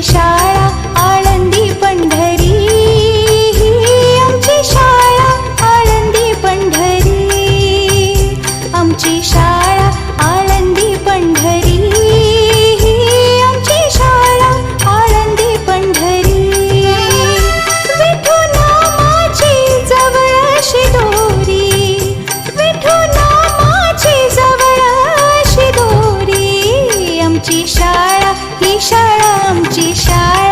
Keisha. ती शाळा आमची शाळा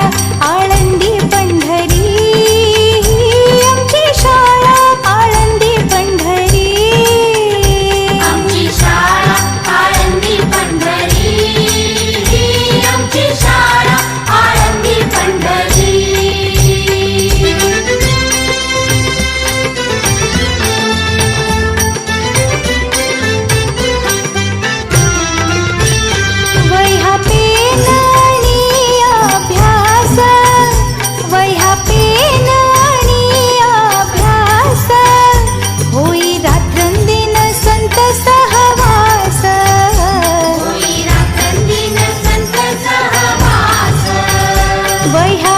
वह्या